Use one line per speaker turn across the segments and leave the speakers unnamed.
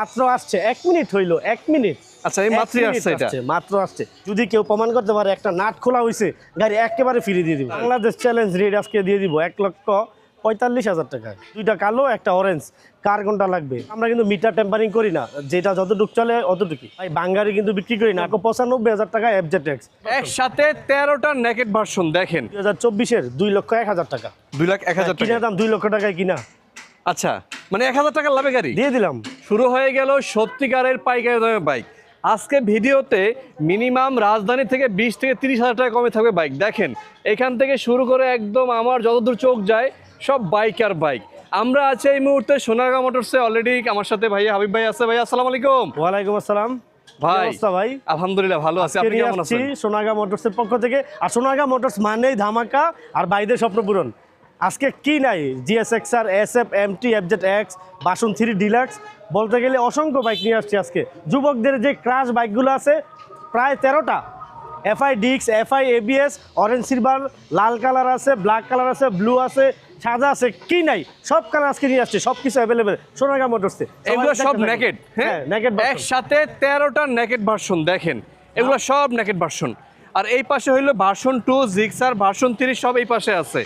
মাত্র আসছে এক মিনিট হইল এক মিনিট।
আচ্ছা এই
এক
মাত্রই আসছে এটা?
মাত্র আসছে। যদি কেউ প্রমাণ করতে পারে একটা নাট খোলা হয়েছে গাড়ি একেবারে ফ্রি দিয়ে দিব। বাংলাদেশ চ্যালেঞ্জ রেড আজকে দিয়ে দিব এক লক্ষ পঁয়তাল্লিশ হাজার টাকা। দুইটা কালো একটা অরেঞ্জ কার কোনটা লাগবে? আমরা কিন্তু মিটার টেম্পারিং করি না যেটা যতটুকু চলে অতটুকু ভাই বাঙ্গারি কিন্তু বিক্রি করি না পঁচানব্বই হাজার টাকা এফজে ট্যাক্স
একসাথে তেরোটা নেকেট ভার্সন দেখেন।
দুই হাজার চব্বিশের দুই লক্ষ এক হাজার টাকা।
দুই লাখ এক হাজার
কিনা
টাকা।
দাম দুই লক্ষ টাকায় কিনা?
আচ্ছা মানে এক হাজার টাকার লাভে গাড়ি?
দিয়ে দিলাম।
শুরু হয়ে গেল সত্যিকারের পাইকারি দামে বাইক। আজকে ভিডিওতে মিনিমাম রাজধানী থেকে বিশ থেকে তিরিশ হাজার টাকা কমে থাকবে বাইক। দেখেন এখান থেকে শুরু করে একদম আমার যতদূর চোখ যায় সব বাইক আর বাইক। আমরা আছি এই মুহূর্তে সোনারগাঁ মোটরসে অলরেডি আমার সাথে ভাই হাবিব ভাই আছে। ভাই আসসালামু আলাইকুম।
ওয়ালাইকুম আসসালাম।
ভাই
ভাই?
আলহামদুলিল্লাহ ভালো আছি। আপনি কেমন আছেন?
সোনাগা মোটরসের পক্ষ থেকে। আর সোনাগা মোটরস মানেই ধামাকা আর বাইদের স্বপ্ন পূরণ। আজকে কি নাই? GS X R S F M T F Z X version three deluxe বলতে গেলে অসংখ্য বাইক নিয়ে আসছি আজকে। যুবকদের যে ক্রাশ বাইকগুলো আছে প্রায় তেরোটা। এফআই ডিক্স এফআই এবিএস অরেঞ্জ সিলভার লাল কালার আছে ব্ল্যাক কালার আছে ব্লু আছে সাদা আছে কি নাই? সব কালার আজকে নিয়ে আসছে সব কিছু অ্যাভেলেবেল সোনাগা মোটরসে
এগুলো সব নেকেট
হ্যাঁ? নেকেট
একসাথে তেরোটা নেকেট ভার্সন দেখেন। এগুলো সব নেকেট ভার্সন আর এই পাশে হইল ভার্সন টু জিক্সার ভার্সন তিরিশ সব এই পাশে আছে।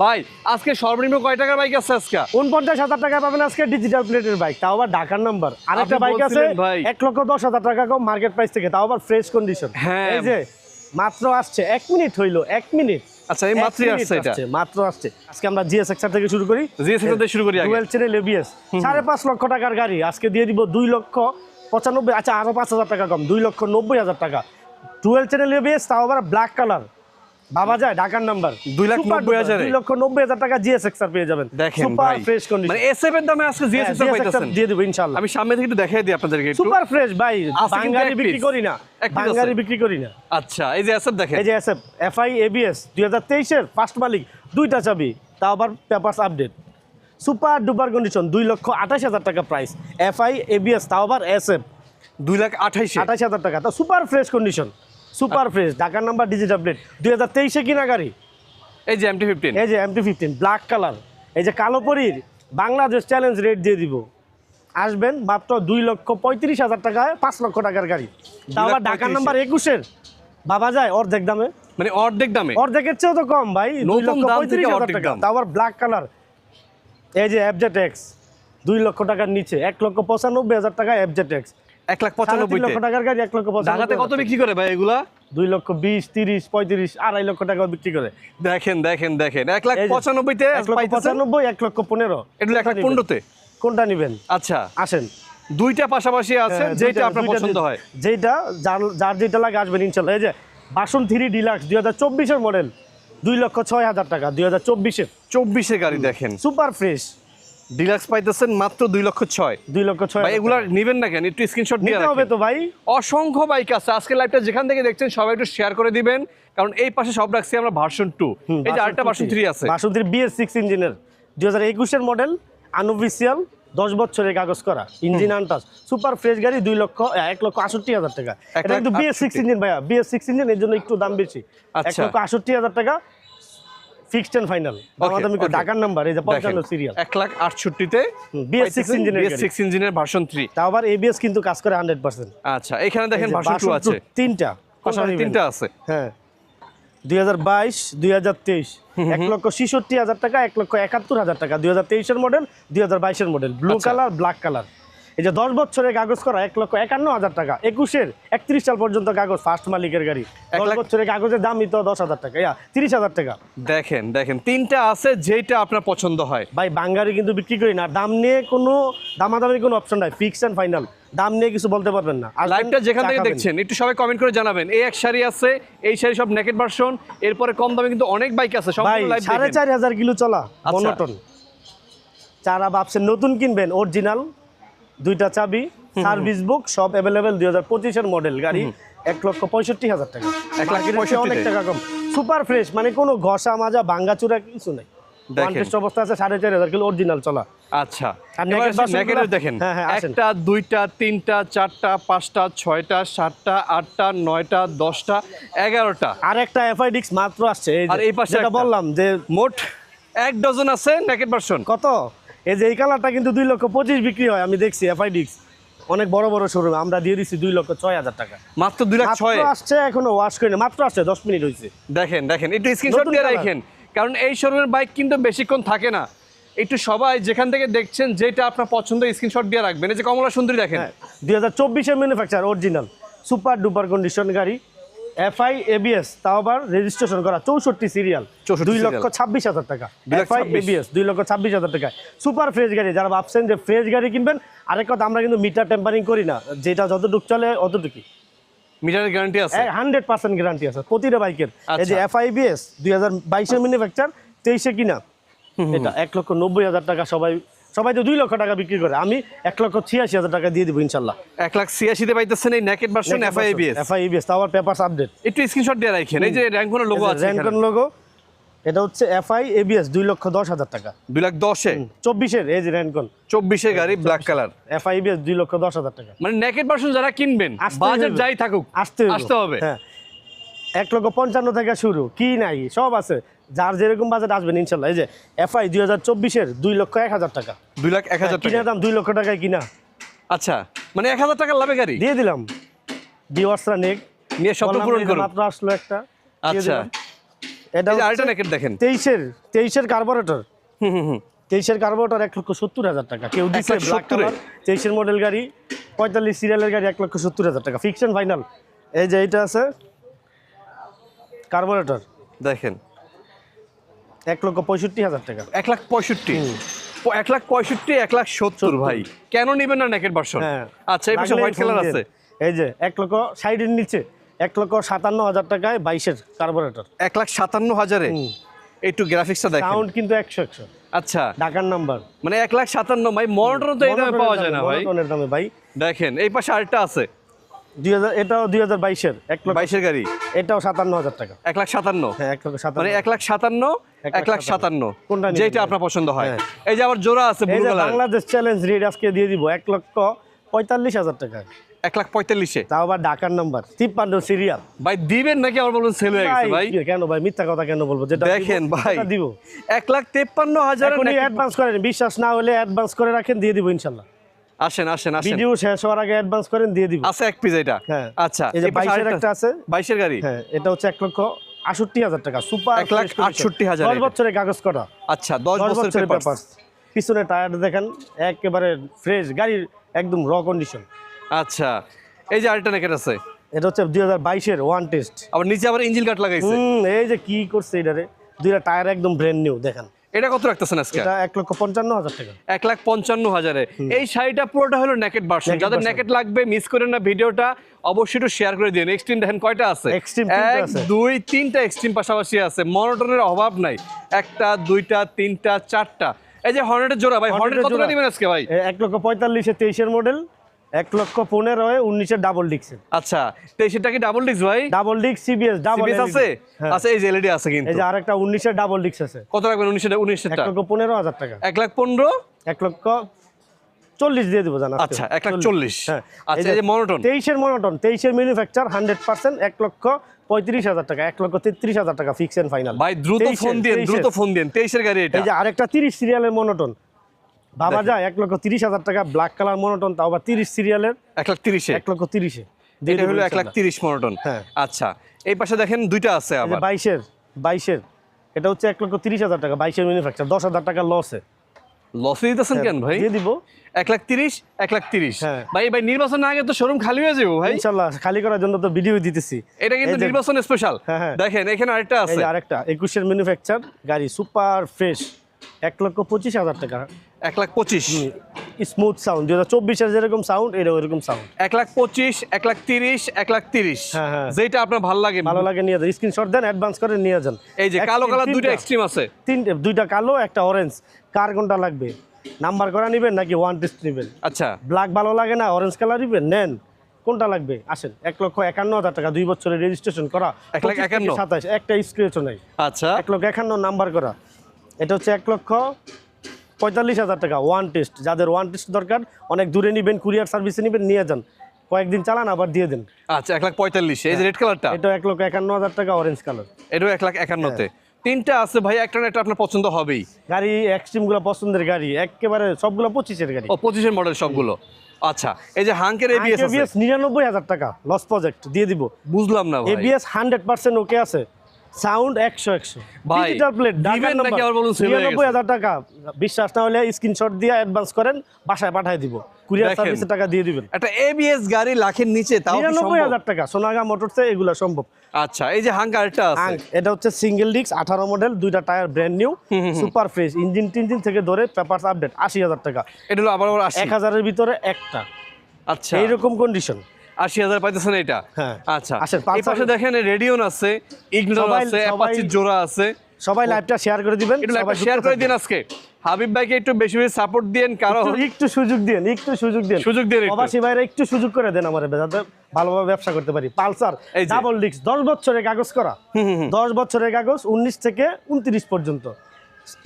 ভাই আজকে সর্বনিম্ন কয় টাকার বাইক আছে আজকে?
উনপঞ্চাশ হাজার টাকা পাবেন আজকে ডিজিটাল প্লেটের বাইক তাও আবার ঢাকার নাম্বার আরেকটা
আপনি
বাইক আছে
ভাই।
এক লক্ষ দশ হাজার টাকা কম মার্কেট প্রাইস থেকে তাও আবার ফ্রেশ কন্ডিশন
হ্যাঁ।
এই যে মাত্র আসছে এক মিনিট হইল এক মিনিট
আচ্ছা এই মাত্রই আসছে এটা?
মাত্র আসছে। আজকে আমরা জিএস এক্সার থেকে শুরু করি।
জিএস দিয়ে শুরু করি আগে।
ডুয়েল চ্যানেল এবিএস সাড়ে পাঁচ লক্ষ টাকার গাড়ি আজকে দিয়ে দিব দুই লক্ষ পঁচানব্বই আচ্ছা আরও পাঁচ হাজার টাকা কম দুই লক্ষ নব্বই হাজার টাকা। টুয়েলভ চ্যানেল এবিএস তাও আবার ব্ল্যাক কালার বাবা যায় ঢাকার নাম্বার
দুই লাখ নব্বই হাজারে?
দুই লক্ষ নব্বই হাজার টাকা জিএস এক্সার পেয়ে যাবেন।
দেখেন
সুপার ফ্রেশ কন্ডিশন
মানে এসএফ এর দামে আজকে জিএস
হ্যাঁ, GS
পাইতেছেন।
দিয়ে দেবো
আমি সামনে থেকে একটু দেখাই দিই আপনাদেরকে একটু।
সুপার ফ্রেশ ভাই বাঙ্গারি বিক্রি করি না। বাঙ্গারি বিক্রি করি না।
আচ্ছা এই যে এসএফ দেখেন।
এই যে এসএফ এফআই এবিএস দুই হাজার তেইশের ফার্স্ট মালিক দুইটা চাবি তাও আবার papers update super duper condition দুই লক্ষ আঠাশ হাজার টাকা প্রাইস এফআই এবিএস তাও আবার এসএফ
দুই লাখ আঠাইশে।
আঠাশ হাজার টাকা। তা super fresh condition super fresh ঢাকার নাম্বার ডিজিটাল প্লেট দুই হাজার তেইশে কিনা গাড়ি।
এই যে এমটি ফিফটিন
এই যে এমটি ফিফটিন ব্ল্যাক কালার এই যে কালো পরির বাংলাদেশ চ্যালেঞ্জ রেট দিয়ে দিব। আসবেন মাত্র দুই লক্ষ পঁয়ত্রিশ হাজার টাকায় পাঁচ লক্ষ টাকার গাড়ি। তা আবার ঢাকার নাম্বার একুশের। বাবা যায় অর্ধেক দামে।
মানে অর্ধেক দামে?
অর্ধেকের চেয়েও তো কম ভাই দুই লক্ষ পঁয়ত্রিশ হাজার টাকা। তা আবার ব্ল্যাক কালার এই যে এফজেড এক্স দুই লক্ষ টাকার নিচে এক লক্ষ পঁচানব্বই হাজার টাকা এফজেড এক্স
এক লাখ পঁচানব্বই
লক্ষ টাকার গাড়ি এক লক্ষ
ঢাকাতে কত বিক্রি করে ভাই এগুলা?
দুই লক্ষ বিশ তিরিশ পঁয়ত্রিশ আড়াই লক্ষ টাকা বিক্রি করে।
দেখেন দেখেন দেখেন। এক লাখ পঁচানব্বইতে
এক লক্ষ পঁচানব্বই এক লক্ষ পনেরো।
এটা এক লাখ
কোনটা নিবেন?
পনেরোতে
কোনটা নিবেন?
আচ্ছা।
আসেন।
দুইটা পাশাপাশি আছে
হ্যাঁ,
যেটা আপনার পছন্দ হয়।
যেটা যার যার যেটা লাগে আসবেন ইনশাল্লাহ। এই যে বাসন থ্রি ডিলাক্স দুই হাজার চব্বিশের মডেল দুই লক্ষ ছয় হাজার টাকা দুই হাজার চব্বিশের।
চব্বিশে গাড়ি দেখেন।
Super fresh.
ডিলাক্স পাইতেছেন মাত্র দুই লক্ষ ছয়।
দুই লক্ষ ছয়
ভাই
হাজার
এগুলা
টাকা।
না কেন? একটু স্ক্রিনশট
নিতে হবে তো ভাই।
অসংখ্য বাইক আছে। আজকে লাইভটা যেখান থেকে দেখছেন সবাই একটু শেয়ার করে দিবেন। কারণ এই পাশে সব রাখছি আমরা ভার্সন টু এই যে আরেকটা ভার্সন থ্রি আছে।
বাসন থ্রি বিএস সিক্স ইঞ্জিনের দুই হাজার একুশের মডেল আনঅফিসিয়াল দশ বছরের কাগজ করা ইঞ্জিন আনটাস সুপার ফ্রেশ গাড়ি দুই লক্ষ এক লক্ষ আষট্টি হাজার টাকা। এটা কিন্তু বিএস সিক্স ইঞ্জিন ভাইয়া। বিএস সিক্স ইঞ্জিন এর জন্য একটু দাম বেশি। এক
আচ্ছা।
লক্ষ আষট্টি হাজার টাকা ফিক্সড এন্ড ফাইনাল দামাদামি করে ঢাকার নাম্বার এই যে পঞ্চান্ন সিরিয়াল
এক লাখ বিএস ইঞ্জিনের ভার্সন থ্রি
তাও আবার এবিএস কিন্তু কাজ করে হান্ড্রেড পার্সেন্ট
আচ্ছা এখানে দেখেন ভার্সন টু আছে।
তিনটা।
তিনটা আছে।
হ্যাঁ। দুই হাজার বাইশ দুই হাজার তেইশ। এক লক্ষ ছিষট্টি হাজার টাকা এক লক্ষ একাত্তর হাজার টাকা। দুই হাজার তেইশের মডেল দুই হাজার বাইশের model blue. Colour black colour এই যে দশ বছরের কাগজ করা এক লক্ষ একান্ন হাজার টাকা একুশের একত্রিশ সাল পর্যন্ত কাগজ ফার্স্ট মালিকের গাড়ি।
এক
দশ বছরের কাগজের দামই তো দশ হাজার টাকা। ইয়া তিরিশ হাজার টাকা।
দেখেন দেখেন তিনটা আছে যেটা আপনার পছন্দ হয়।
ভাই বাঙ্গারি কিন্তু বিক্রি করি না। দাম নিয়ে কোনো দামাদামির কোনো অপশন নাই। ফিক্স অ্যান্ড ফাইনাল দাম নিয়ে কিছু বলতে পারবেন না। আসবেন,
লাইভটা যেখান থেকে দেখছেন একটু সবাই কমেন্ট করে জানাবেন। এই এক শাড়ি আছে এই শাড়ি সব নেকেট ভার্সন এরপরে কম দামে কিন্তু অনেক বাইক আছে লাইভ
সাড়ে চার হাজার কিলো চলা
আচ্ছা।
মনোটন যারা ভাবছেন নতুন কিনবেন অরিজিনাল দুইটা চাবি সার্ভিস বুক সব অ্যাভেলেবেল দুই হাজার পঁচিশের মডেল গাড়ি এক লক্ষ পঁয়ষট্টি হাজার টাকা।
এক লাখ
অনেক টাকা। কম। সুপার ফ্রেশ মানে কোনো ঘষা মাজা ভাঙ্গাচুরা কিছু নেই। অবস্থা আছে সাড়ে চার হাজার কিলো অরিজিনাল চলা।
আচ্ছা। দেখেন।
হ্যাঁ, হ্যাঁ,
একটা দুইটা তিনটা চারটা পাঁচটা ছয়টা সাতটা আটটা নয়টা দশটা এগারোটা।
আর একটা এফআইডিক্স মাত্র আসছে
আর এই পাশে
বললাম যে
মোট এক ডজন আছে নেকেট ভার্সন
কত? এই যে এই কালারটা কিন্তু দুই লক্ষ পঁচিশ বিক্রি হয় আমি দেখছি এফআইডিক্স অনেক বড় বড় শোরুম আমরা দিয়ে দিচ্ছি দুই লক্ষ ছয় হাজার টাকা।
মাত্র দুই লাখ ছয়।
আসছে এখনও ওয়াশ করিনি মাত্র আসছে দশ মিনিট হয়েছে
দেখেন দেখেন একটু স্ক্রিনশট দিয়ে রাখেন কারণ এই শোরুমের বাইক কিন্তু বেশিক্ষণ থাকে না। একটু সবাই যেখান থেকে দেখছেন যেটা আপনার পছন্দ স্ক্রিনশট দিয়ে রাখবেন। এই যে কমলা সুন্দরী দেখেন।
হ্যাঁ দুই হাজার চব্বিশের manufacture original super duper condition গাড়ি। এফআই এবিএস তাও আবার রেজিস্ট্রেশন করা চৌষট্টি সিরিয়াল
64
দুই। লক্ষ ছাব্বিশ হাজার টাকা। এফআই এবিএস দুই লক্ষ ছাব্বিশ হাজার টাকা সুপার ফ্রেশ গাড়ি যারা ভাবছেন যে ফ্রেশ গাড়ি কিনবেন আরেক কথা আমরা কিন্তু মিটার টেম্পারিং করি না। যেটা যতটুকু চলে অতটুকু
মিটারের গ্যারান্টি আছে?
হান্ড্রেড পার্সেন্ট গ্যারান্টি আছে। প্রতিটা বাইকের। এই যে
আচ্ছা।
এফআইবিএস দুই হাজার বাইশের ম্যানুফ্যাকচার তেইশে কিনা। এটা এক লক্ষ নব্বই হাজার টাকা সবাই সবাই তো দুই লক্ষ টাকা বিক্রি করে। আমি এক লক্ষ ছিয়াশি হাজার টাকা দিয়ে দিব ইনশাল্লাহ।
এক লাখ ছিয়াশিতে পাইতেছেন এই নেকেট ভার্সন এফআইবিএস
এফআইবিএস তাও আবার পেপারস আপডেট
একটু স্ক্রিনশট দিয়ে রাখেন এই যে র্যাঙ্কনের লোগো আছে
র্যাঙ্কন লোগো এটা হচ্ছে এফআই এবিএস দুই লক্ষ দশ হাজার টাকা।
দুই লাখ দশে?
চব্বিশের এই যে র্যাঙ্কন
চব্বিশের গাড়ি ব্ল্যাক কালার
এফআইবিএস দুই লক্ষ দশ হাজার টাকা।
মানে নেকেট ভার্সন যারা কিনবেন বাজার যাই থাকুক
আসতে
আসতে হবে।
হ্যাঁ। এক লক্ষ পঞ্চান্ন থেকে শুরু। কি নাই? সব আছে। যার যেরকম বাজেট আসবেন ইনশাল্লাহ। এই যে এফআই দুই হাজার চব্বিশের দুই লক্ষ এক হাজার টাকা।
দুই লাখ এক হাজার
কিনা
টাকা।
দাম দুই লক্ষ টাকায় কিনা।
আচ্ছা মানে এক হাজার টাকা লাভে গাড়ি?
দিয়ে দিলাম। নেক
নিয়ে পূরণ করুন।
মাত্র আসলো একটা।
আচ্ছা।
এটা
আরেকটা নেকেট দেখেন।
তেইশের তেইশের কার্বোরেটর
হুম হুম
তেইশের কার্বোরেটর এক লক্ষ সত্তর হাজার টাকা। কেউ দিচ্ছে ব্ল্যাক? কালার তেইশের মডেল গাড়ি পঁয়তাল্লিশ সিরিয়ালের গাড়ি এক লক্ষ সত্তর হাজার টাকা। ফিকশন ফাইনাল এই যে এইটা আছে। কার্বোরেটর?
দেখেন।
এক লক্ষ পঁয়ষট্টি হাজার টাকা।
এক লাখ পঁয়ষট্টি। এক লাখ পঁয়ষট্টি এক লাখ সত্তর ভাই। কেন নেবেন না নেকেট ভার্সন?
হ্যাঁ।
আচ্ছা এই হোয়াইট কালার আছে।
এই যে এক লক্ষ সাইডের নিচে এক লক্ষ সাতান্ন হাজার টাকায় বাইশের কার্বোরেটর।
এক লাখ সাতান্ন হাজারে। একটু গ্রাফিক্সটা দেখেন।
সাউন্ড কিন্তু একশো একশো।
আচ্ছা।
ঢাকার নাম্বার
মানে এক লাখ সাতান্ন ভাই মনোটন তো এই দামে পাওয়া যায় না ভাই।
দামে ভাই।
দেখেন এই পাশে আরেকটা আছে।
এটাও দুই হাজার বাইশের এক
বাইশের গাড়ি?
এটাও সাতান্ন হাজার টাকা।
এক লাখ সাতান্ন?
হ্যাঁ এক
মানে এক লাখ সাতান্ন
এক
লাখ সাতান্ন।
কোনটা
যেটা আপনার পছন্দ হয়।
হ্যাঁ।
এই যে আবার জোড়া আছে
এই
ব্লু
যে
কালার
বাংলাদেশ চ্যালেঞ্জ রেট আজকে দিয়ে দিব এক লক্ষ পঁয়তাল্লিশ হাজার টাকা।
এক লাখ পঁয়তাল্লিশে?
তাও আবার ঢাকার নাম্বার তিপ্পান্ন সিরিয়াল
ভাই দিবেন নাকি আমার বলবেন সেল হয়ে গেছে ভাই
কেন ভাই মিথ্যা কথা কেন বলব? যেটা
দেখেন ভাই।
দিব।
এক লাখ তেপ্পান্ন হাজার
অ্যাডভান্স করেন বিশ্বাস না হলে অ্যাডভান্স করে রাখেন দিয়ে দিব ইনশাল্লাহ।
আসেন আসেন আসেন।
ভিডিও শেষ হওয়ার আগে অ্যাডভান্স করেন দিয়ে দিব।
আছে এক পিস এটা?
হ্যাঁ।
আচ্ছা
এই যে
এই পাশে
বাইশের একটা আছে।
বাইশের গাড়ি?
হ্যাঁ এটা হচ্ছে এক লক্ষ আষট্টি হাজার টাকা। সুপার
এক লাখ আটষট্টি হাজার
দশ
এটা।
বছরের কাগজ করা
আচ্ছা দশ
দশ
বছরের
বছরের
পেপার
পেপার পিছনে টায়ার দেখেন একেবারে ফ্রেশ গাড়ির একদম র কন্ডিশন
আচ্ছা এই যে আরেকটা নেকেট আছে।
এটা হচ্ছে দুই হাজার বাইশের ওয়ান টেস্ট
আবার নিচে আবার ইঞ্জিন কাট লাগাইছে।
হুম এই যে কি করছে এটারে দুইটা টায়ার একদম ব্র্যান্ড নিউ দেখেন।
এটা কত রাখতেছেন আজকে?
এটা এক লক্ষ পঞ্চান্ন হাজার টাকা।
এক লাখ পঞ্চান্ন হাজারে। এই শাড়িটা পুরোটা হলো নেকেট ভার্সন যাদের নেকেট লাগবে মিস করেন না ভিডিওটা অবশ্যই একটু শেয়ার করে দিন এক্সট্রিম দেখেন কয়টা আছে?
এক্সট্রিম তিনটা আছে।
দুই তিনটা এক্সট্রিম পাশাপাশি আছে। মনোটনের অভাব নাই। একটা দুইটা তিনটা চারটা। এই যে হর্নেটের জোড়া ভাই হর্নেট
জোড়া।
দিবেন আজকে ভাই?
এ, এক লক্ষ পঁয়তাল্লিশে তেইশের মডেল এক লক্ষ পনেরো উনিশের ডাবল ডিক্সের
আচ্ছা তেইশেরটা কি ডাবল ডিস্ক ভাই?
ডাবল ডিক্স সিবিএস ডাবল
আছে?
হ্যাঁ।
আচ্ছা এই যে এলইডি আছে কিন্তু।
এই যে আরেকটা উনিশের ডাবল ডিক্স আছে।
কত রাখবেন উনিশের
এক
উনিশেরটা
লক্ষ পনেরো হাজার টাকা।
এক লাখ পনেরো?
এক লক্ষ চল্লিশ দিয়ে দেবো জানা
আচ্ছা এক লাখ চল্লিশ।
হ্যাঁ।
আচ্ছা এই যে মনোটন
তেইশের মনোটন তেইশের ম্যানুফ্যাকচার হান্ড্রেড পার্সেন্ট এক লক্ষ পঁয়ত্রিশ হাজার টাকা এক লক্ষ তেত্রিশ হাজার টাকা ফিক্স এন্ড ফাইনাল
ভাই দ্রুত ফোন দিন দ্রুত ফোন দিন তেইশের গাড়ি এটা।
এই যে আরেকটা তিরিশ সিরিয়ালের মনোটন ভাবা যায় এক লক্ষ তিরিশ হাজার টাকা ব্ল্যাক কালার মনোটন তাও আবার তিরিশ সিরিয়ালের
এক লাখ তিরিশে
এক লক্ষ তিরিশে
এটা হলো এক লাখ তিরিশ মনোটন
হ্যাঁ।
আচ্ছা এই পাশে দেখেন দুইটা আছে আবার।
বাইশের বাইশের। এটা হচ্ছে এক লক্ষ তিরিশ হাজার টাকা বাইশের ম্যানুফ্যাকচার দশ হাজার টাকা লসে
লসে দিতেছেন কেন ভাই?
দিয়ে দিব।
এক লাখ তিরিশ এক লাখ তিরিশ।
হ্যাঁ।
ভাই ভাই নির্বাচন আগে তো শোরুম খালি হয়ে যাব ভাই।
ইনশাল্লাহ খালি করার জন্য তো ভিডিও দিতেছি।
এটা কিন্তু নির্বাচন স্পেশাল
হ্যাঁ, হ্যাঁ।
দেখেন এখানে আরেকটা আছে।
আরেকটা একুশের ম্যানুফ্যাকচার গাড়ি সুপার ফ্রেশ এক লক্ষ পঁচিশ হাজার টাকা।
এক লাখ পঁচিশ।
স্মুথ সাউন্ড দুই হাজার চব্বিশের যেরকম সাউন্ড এটা ওইরকম সাউন্ড
এক লাখ পঁচিশ এক লাখ তিরিশ এক লাখ তিরিশ।
হ্যাঁ, হ্যাঁ।
যেটা আপনার ভালো লাগে।
ভালো লাগে নিয়ে যান। স্ক্রিনশট দেন অ্যাডভান্স করে নিয়ে যান।
এই যে কালো কালার দুইটা। এক্সট্রিম আছে।
তিনটে দুইটা কালো একটা অরেঞ্জ কার কোনটা লাগবে? নাম্বার করা নেবেন নাকি ওয়ান টেস্ট নেবেন?
আচ্ছা।
ব্ল্যাক ভালো লাগে না অরেঞ্জ কালার নেবেন? নেন। কোনটা লাগবে? আসেন এক লক্ষ একান্ন হাজার টাকা দুই বছরের রেজিস্ট্রেশন করা।
এক লাখ একান্ন?
সাতাশ একটা স্ক্রেচও নেই।
আচ্ছা।
এক লক্ষ একান্ন নাম্বার করা। এটা হচ্ছে এক লক্ষ পঁয়তাল্লিশ হাজার টাকা ওয়ান টেস্ট যাদের ওয়ান টেস্ট দরকার অনেক দূরে নেবেন কুরিয়ার সার্ভিসে নেবেন নিয়ে যান। কয়েকদিন চালান আবার দিয়ে দেন।
আচ্ছা এক লাখ পঁয়তাল্লিশ। এই যে রেড কালারটা
এটা এক লক্ষ একান্ন হাজার টাকা অরেঞ্জ কালার
এটাও এক লাখ একান্নতে। তিনটা আছে ভাই একটা না একটা আপনার পছন্দ হবেই।
গাড়ি এক্সট্রিমগুলো পছন্দের গাড়ি একেবারে সবগুলো পঁচিশের গাড়ি।
ও পঁচিশের মডেল সবগুলো। আচ্ছা এই যে হাঙ্কের এবিএস
নিরানব্বই হাজার টাকা লস প্রজেক্ট দিয়ে দিব।
বুঝলাম না
এবিএস হান্ড্রেড পার্সেন্ট ওকে আছে। সাউন্ড একশো একশো। ডিজিটাল প্লেট নিরানব্বই হাজার টাকা। বিশ্বাস না হলে স্ক্রিনশট দিয়ে অ্যাডভান্স করেন বাসায় পাঠিয়ে দিব। কুরিয়ার। সার্ভিসের টাকা দিয়ে দিবেন।
একটা এবিএস গাড়ি লাখের নিচে তাও
নিরানব্বই হাজার টাকা সোনাগা মোটরসে এগুলো সম্ভব।
আচ্ছা এই যে আছে।
আং, এটা হচ্ছে সিঙ্গেল ডিস্ক আঠারো মডেল দুইটা tyre brand new super fresh engine টিঞ্জিন থেকে ধরে পেপারস আপডেট আশি হাজার টাকা।
এটা হলো আবার
এক হাজারের ভিতরে একটা।
আচ্ছা।
এইরকম কন্ডিশন
আশি হাজার পাইতেছেন এটা?
হ্যাঁ।
আচ্ছা। এই পাশে দেখেন রেডিওন আছে ইগনোর আছে
সবাই-
অ্যাপাচি জোড়া আছে।
সবাই লাইভটা শেয়ার করে দিবেন সবাই
শেয়ার করে দিন আজকে। হাবিব ভাইকে একটু বেশি বেশি সাপোর্ট দিন কারণ
একটু- সুযোগ দেন একটু সুযোগ দেন
সুযোগ দিন।
প্রবাসী ভাইরা একটু সুযোগ করে দেন আমার যাতে ভালোভাবে ব্যবসা করতে পারি। পালসার। ডাবল ডিস্ক দশ বছরের কাগজ করা। দশ বছরের কাগজ উনিশ থেকে উনত্রিশ পর্যন্ত।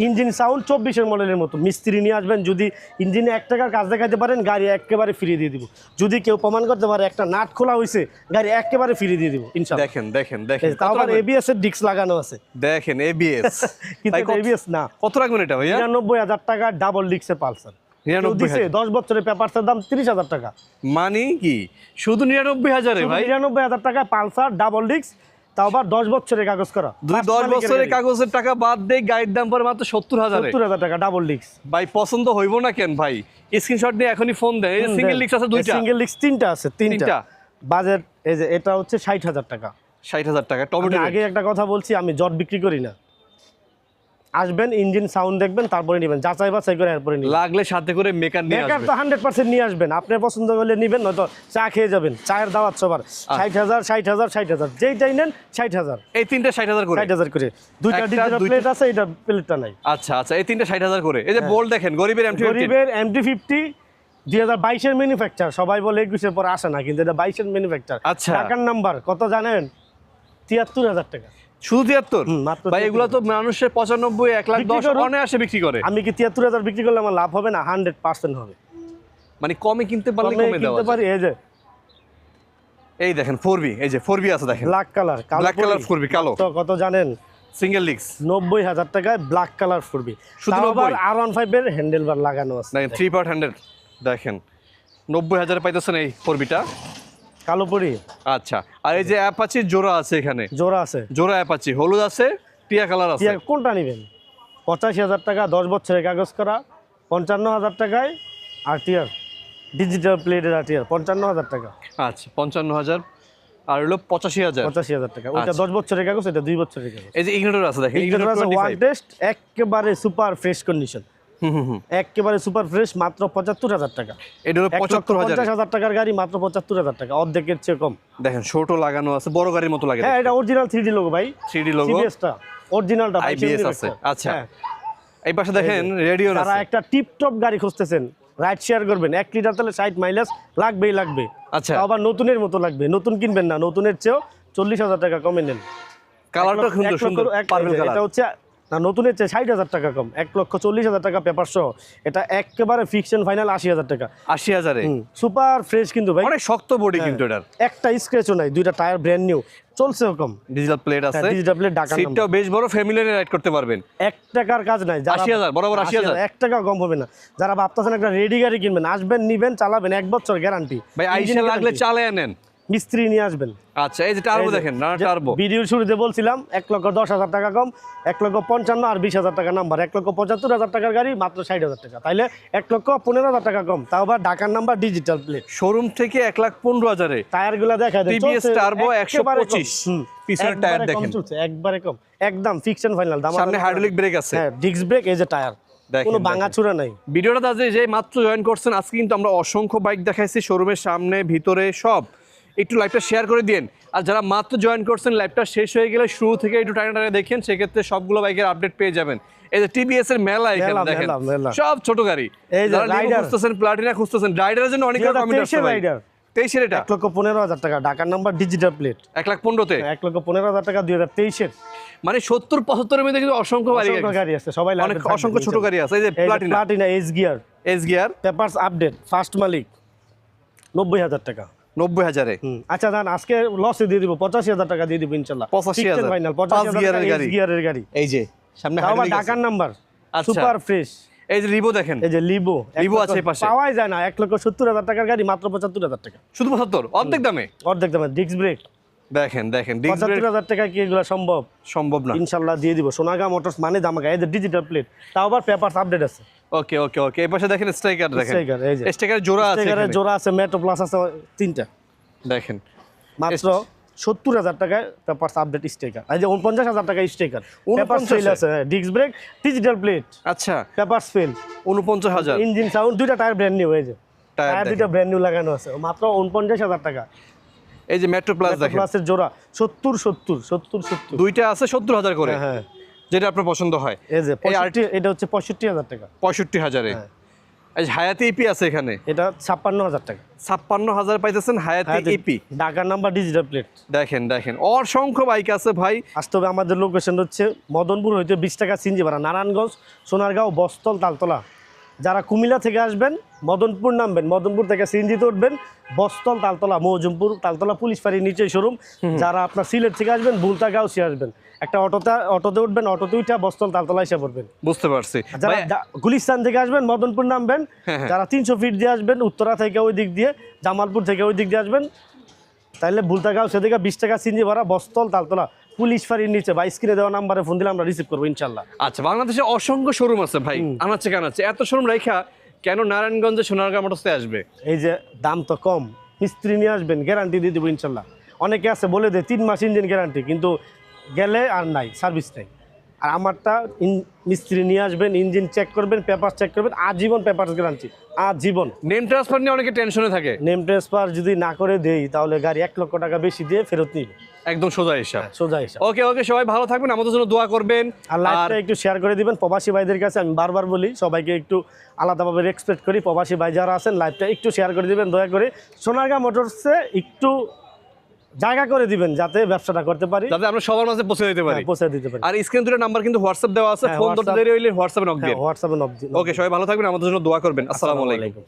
ইঞ্জিন সাউন্ড চব্বিশের মডেলের মতো। মিস্ত্রি নিয়ে আসবেন যদি ইঞ্জিনে এক টাকার কাজ দেখাতে পারেন গাড়ি একেবারে ফিরিয়ে দিয়ে দিব। যদি কেউ প্রমাণ করতে পারে একটা নাট খোলা হয়েছে গাড়ি একেবারে ফিরিয়ে দিয়ে দিব
দেখেন দেখেন দেখেন। রাখবেন?
এবিএস এর ডিস্ক লাগানো আছে।
দেখেন এবিএস
কিন্তু এবিএস না।
কত রাখবেন এটা ভাইয়া?
নিরানব্বই হাজার টাকা ডাবল ডিস্কের পালসার। দশ বছরের পেপারসের দাম তিরিশ হাজার টাকা।
মানে কি? শুধু নিরানব্বই হাজারে ভাই?
নিরানব্বই হাজার টাকা পালসার ডাবল ডিস্ক তাও আবার দশ বছরের কাগজ করা।
দশ বছরের কাগজের টাকা বাদ দিয়ে গাড়ির দাম পরে মাত্র সত্তর হাজার।
সত্তর হাজার টাকা ডাবল লিক্স
ভাই পছন্দ হইব না কেন ভাই? স্ক্রিনশট নিয়ে এখনই ফোন দেয়। সিঙ্গেল লিক্স আছে দুইটা।
সিঙ্গেল লিক্স তিনটা আছে তিনটা। বাজেট এই যে এটা হচ্ছে ষাট হাজার টাকা।
ষাট হাজার টাকা টমেটো
আগে একটা কথা বলছি আমি জট বিক্রি করি না। আসবেন ইঞ্জিন সাউন্ড দেখবেন তারপরে নেবেন। যাচাই বাছাই করে এরপরে নিবেন।
লাগলে সাথে করে মেকার নিয়ে আসবে।
তো হান্ড্রেড পার্সেন্ট নিয়ে আসবেন। আপনার পছন্দ করলে নিবেন নয়তো চা খেয়ে যাবেন। চায়ের দাওয়াত সবার।
আচ্ছা।
ষাট হাজার ষাট হাজার ষাট হাজার। যেইটাই নেন ষাট হাজার।
এই তিনটা ষাট হাজার করে?
ষাট হাজার করে। দুইটা ডিজিটাল প্লেট আছে এটা প্লেটটা নাই।
আচ্ছা আচ্ছা এই তিনটা ষাট হাজার করে। এই যে বোল দেখেন গরিবের এমটি
গরিবের এমটি ফিফটি দুই হাজার বাইশের ম্যানুফ্যাকচার সবাই বলে একুশের পর আসে না কিন্তু এটা বাইশের ম্যানুফ্যাকচার
আচ্ছা।
টাকার নাম্বার কত জানেন? তিয়াত্তর হাজার টাকা।
শুধু তিয়াত্তর? ভাই এগুলো তো মানুষের পঁচানব্বই এক লাখ দশ। অনায়াসে বিক্রি করে।
আমি কি তিয়াত্তর হাজার বিক্রি করলে আমার লাভ হবে না? হান্ড্রেড পার্সেন্ট হবে।
মানে কমে কিনতে পারলে
কমে
কমে
কিনতে পারি এই যে।
এই দেখেন ফোর বি এই যে ফোর বি আছে দেখেন।
ব্ল্যাক কালার
Black color ফুরবি, কালো।
তো কত জানেন?
সিঙ্গেল লিক্স
নব্বই হাজার টাকায় ব্ল্যাক কালার ফুরবি।
শুধু
শুধু
90?
আর ওয়ান ফাইভের হ্যান্ডেল বার লাগানো আছে।
থ্রি পার্ট হান্ড্রেড দেখেন। নব্বই হাজার পাইতেছেন এই ফোর বিটা
কালো পরি।
আচ্ছা আর এই যে অ্যাপাচি জোড়া আছে এখানে?
জোড়া আছে।
জোড়া অ্যাপাচি হলুদ আছে টিয়া কালার আছে?
কোনটা নেবেন? পঁচাশি হাজার টাকা দশ বছরের কাগজ করা পঞ্চান্ন হাজার টাকায় আর টিয়ার ডিজিটাল প্লেটের আর টিয়ার পঞ্চান্ন হাজার টাকা।
আচ্ছা পঞ্চান্ন হাজার আর হলো পঁচাশি হাজার।
পঁচাশি হাজার টাকা। ওইটা
আচ্ছা।
দশ বছরের কাগজ এটা দুই বছরের কাগজ।
এই যে ইগনোটর আছে দেখেন ইগনোটর
ওয়ান টেস্ট একেবারে সুপার ফ্রেশ কন্ডিশন একেবারে সুপার ফ্রেশ মাত্র পঁচাত্তর হাজার টাকা।
এটা হলো পঁচাত্তর
পঞ্চাশ হাজার টাকার গাড়ি মাত্র পঁচাত্তর হাজার টাকা। অর্ধেকের চেয়ে কম।
দেখেন ছোটো লাগানো আছে বড় গাড়ির মতো লাগে
হ্যাঁ এটা অরিজিনাল থ্রি ডি লোগো ভাই।
থ্রি ডি লোগো
অরিজিনালটা
আছে, আচ্ছা। এই পাশে দেখেন রেডিও
হ্যাঁ।
আছে
একটা টিপ টপ গাড়ি খুঁজতেছেন রাইড শেয়ার করবেন এক লিটার তাহলে ষাট মাইলেজ লাগবেই লাগবে।
আচ্ছা।
আবার নতুনের মতো লাগবে নতুন কিনবেন না নতুনের চেয়েও চল্লিশ হাজার টাকা কমে নেন।
কালারটা সুন্দর সুন্দর
এটা হচ্ছে না নতুনের চেয়ে ষাট হাজার টাকা কম। এক লক্ষ চল্লিশ হাজার টাকা পেপার সহ। এটা একেবারে ফিকশন ফাইনাল আশি হাজার টাকা।
আশি হাজারে?
সুপার ফ্রেশ কিন্তু ভাই।
অনেক শক্ত বডি
হ্যাঁ।
কিন্তু এটার।
একটা স্ক্র্যাচও নাই দুইটা টায়ার ব্র্যান্ড নিউ চলছেও কম।
ডিজিটাল প্লেট আছে।
ডিজিটাল প্লেট ডাকা
সিটটাও বেশ বড় ফ্যামিলি রাইড করতে পারবেন।
এক টাকার কাজ নাই যারা
80,000, বরাবর 80,000
এক টাকা কম হবে না। যারা ভাবতেছেন একটা রেডি গাড়ি কিনবেন আসবেন নিবেন চালাবেন এক বছর গ্যারান্টি
ভাই আইসা লাগলে চালে আনেন
মিস্ত্রি নিয়ে আসবেন।
আচ্ছা এই যে টার্বো দেখেন না টার্বো
ভিডিওর শুরুতে বলছিলাম এক লক্ষ দশ হাজার টাকা কম এক লক্ষ পঞ্চান্ন আর বিশ হাজার টাকা নাম্বার। এক লক্ষ পঁচাত্তর হাজার টাকার গাড়ি মাত্র ষাট হাজার টাকা। তাইলে এক লক্ষ পনেরো হাজার টাকা কম। তাও আবার ঢাকার নাম্বার ডিজিটাল প্লেট
শোরুম থেকে এক লাখ পনেরো হাজারে।
টায়ারগুলা দেখা একেবারে
125
হুম,
পিছনের টায়ার দেখেন।
একবারে কম। একদম ফিকশন ফাইনাল দাম
সামনে হাইড্রোলিক ব্রেক আছে।
হ্যাঁ ডিস্ক ব্রেক এই যে টায়ার কোনো। ভাঙাচুরা নাই।
ভিডিওটা যে যে মাত্র জয়েন করছেন আজকে কিন্তু আমরা অসংখ্য বাইক দেখাইছি। শোরুমের সামনে ভিতরে সব। একটু লাইভটা শেয়ার করে দিন আর যারা মাত্র জয়েন করছেন লাইভটা শেষ হয়ে গেলে শুরু থেকে একটু টাইনে টাইনে দেখেন সেক্ষেত্রে সবগুলো বাইকের আপডেট পেয়ে যাবেন। এই যে টিবিএস এর মেলা এখানে দেখেন। সব ছোট গাড়ি।
এই যে Rider।
খুঁজতেছেন প্লাটিনা খুঁজতেছেন রাইডারের জন্য অনেক
2023 এর
তেইশের এটা?
এক লক্ষ পনেরো হাজার টাকা ঢাকার নাম্বার ডিজিটাল প্লেট
এক লাখ পনেরোতে?
এক লক্ষ পনেরো হাজার টাকা দুই হাজার তেইশের।
মানে সত্তর পঁচাত্তরের মধ্যে কিন্তু অসংখ্য গাড়ি
আছে। সবাই
অনেক অসংখ্য ছোট গাড়ি আছে। এই যে Platina
Platina S gear
S gear
papers update first মালিক নব্বই হাজার টাকা।
নব্বই হাজারে।
আচ্ছা দান আজকে লসে দিয়ে দিব পঁচাশি হাজার টাকা দিয়ে দিব ইনশাল্লাহ।
85,000
ফাইনাল পঁচাশি
গিয়ারের গাড়ি।
গিয়ারের গাড়ি।
এই যে সামনে
তাও আবার
hydraulic আছে।
ঢাকার নাম্বার
আচ্ছা।
সুপার ফ্রেশ
এই যে লিবো দেখেন।
এই যে লিবো এক
লিবো আছে পাশে।
পাওয়াই যায় না এক লক্ষ সত্তর হাজার টাকার গাড়ি মাত্র পঁচাত্তর হাজার টাকা।
শুধু পঁচাত্তর? অর্ধেক দামে?
অর্ধেক দামে ডিস্ক ব্রেক
দেখেন দেখেন
পঁচাত্তর হাজার টাকা কি এগুলো সম্ভব?
সম্ভব না।
ইনশাল্লাহ দিয়ে দিব। সোনাগা মোটরস মানে দামাকা এই ডিজিটাল প্লেট তাও আবার পেপার আপডেট আছে।
ওকে ওকে ওকে। এই পাশে দেখেন স্ট্রাইকার দেখেন।
Striker, এই যে।
স্ট্রাইকার জোড়া আছে
স্টিকারের জোড়া আছে মেট্রো প্লাস আছে তিনটা।
দেখেন।
মাত্র সত্তর হাজার টাকায় পেপার আপডেট স্টিকার এই যে উনপঞ্চাশ হাজার টাকা স্টিকার পেপার ফেল আছে ডিস্ক ব্রেক ডিজিটাল প্লেট
আচ্ছা।
পেপার ফেল
উনপঞ্চাশ হাজার।
ইঞ্জিন সাউন্ড দুইটা টায়ার ব্র্যান্ড নিউ হয়েছে
টায়ার
টায়ার দুইটা ব্র্যান্ড নিউ লাগানো আছে। মাত্র উনপঞ্চাশ হাজার টাকা।
এই যে মেট্রো প্লাস দেখেন।
প্লাসের জোড়া সত্তর সত্তর সত্তর সত্তর।
দুইটা আছে সত্তর হাজার করে
হ্যাঁ
যেটা আপনার পছন্দ হয়।
এই যে
এই আর-
পঁয়ষট্টি এটা হচ্ছে পঁয়ষট্টি হাজার টাকা।
পঁয়ষট্টি হাজারে।
হ্যাঁ।
এই যে হায়াতি ইপি আছে এখানে।
এটা ছাপ্পান্ন হাজার টাকা।
ছাপ্পান্ন হাজার পাইতেছেন হায়াতি ইপি
ঢাকার নাম্বার ডিজিটাল প্লেট
দেখেন দেখেন। অসংখ্য বাইক আছে ভাই।
আসতে হবে আমাদের লোকেশন হচ্ছে মদনপুর হইতে বিশ টাকা সিঞ্জি ভাড়া নারায়ণগঞ্জ সোনারগাঁও বস্তল তালতলা। যারা কুমিল্লা থেকে আসবেন মদনপুর নামবেন মদনপুর থেকে সিঞ্জিতে উঠবেন বস্তল তালতলা মৌজুমপুর তালতলা পুলিশ ফাঁড়ির নিচে শোরুম। যারা আপনার সিলেট থেকে আসবেন বুলতা গাউসি আসবেন একটা অটোতে অটোতে উঠবেন অটোতে উঠে বস্তল তালতলা এসে পড়বেন।
বুঝতে পারছি।
যারা গুলিস্তান থেকে আসবেন মদনপুর নামবেন
হ্যাঁ, হ্যাঁ।
যারা তিনশো ফিট দিয়ে আসবেন উত্তরা থেকে ওই দিক দিয়ে জামালপুর থেকে ওই দিক দিয়ে আসবেন তাহলে ভুলতাগাঁও সেদিকে বিশ টাকা সিঞ্জি ভাড়া বস্তল তালতলা। পুলিশ ফাঁড়ির নিচে বা স্ক্রিনে দেওয়া নাম্বারে ফোন দিলে আমরা রিসিভ করব ইনশাল্লাহ।
আচ্ছা বাংলাদেশে অসংখ্য শোরুম আছে ভাই। আনাচ্ছে কানাচ্ছে এত শোরুম রেখা কেন নারায়ণগঞ্জে সোনারগাঁ মোটরসে আসবে?
এই যে দাম তো কম মিস্ত্রি নিয়ে আসবেন গ্যারান্টি দিয়ে দেবো ইনশাল্লাহ। অনেকে আছে বলে দেয় তিন মাস ইঞ্জিন গ্যারান্টি কিন্তু গেলে আর নাই সার্ভিস নাই। আর আমারটা ইন- মিস্ত্রি নিয়ে আসবেন ইঞ্জিন চেক করবেন পেপার চেক করবেন আজীবন পেপার গ্যারান্টি আজীবন।
নেম ট্রান্সফার নিয়ে অনেকে টেনশনে থাকে।
নেম ট্রান্সফার যদি না করে দেই তাহলে গাড়ি এক লক্ষ টাকা বেশি দিয়ে ফেরত নিবে
একদম সোজা হিসাব।
সোজা হিসাব।
ওকে ওকে সবাই ভালো থাকবেন আমাদের জন্য দোয়া করবেন।
আর লাইভটা একটু শেয়ার করে দিবেন প্রবাসী ভাইদের কাছে আমি বারবার বলি সবাইকে একটু আলাদাভাবে রেসপেক্ট করি প্রবাসী ভাই যারা আছেন লাইভটা একটু শেয়ার করে দিবেন দয়া করে। সোনারগাঁ মোটরসে একটু জায়গা করে দিবেন যাতে ব্যবসাটা করতে পারি।
যাতে আমরা সবার মাঝে পৌঁছে দিতে পারি।
হ্যাঁ, পৌঁছে দিতে পারি।
আর স্ক্রিন দুটো নাম্বার কিন্তু হোয়াটসঅ্যাপ দেওয়া আছে।
হ্যাঁ,
ফোন ধরতে দেরি হইলে হোয়াটসঅ্যাপে নক দিন।
হোয়াটসঅ্যাপে দিন।
ওকে সবাই ভালো থাকবেন। আমাদের জন্য দোয়া করবেন। আসসালামু
আলাইকুম।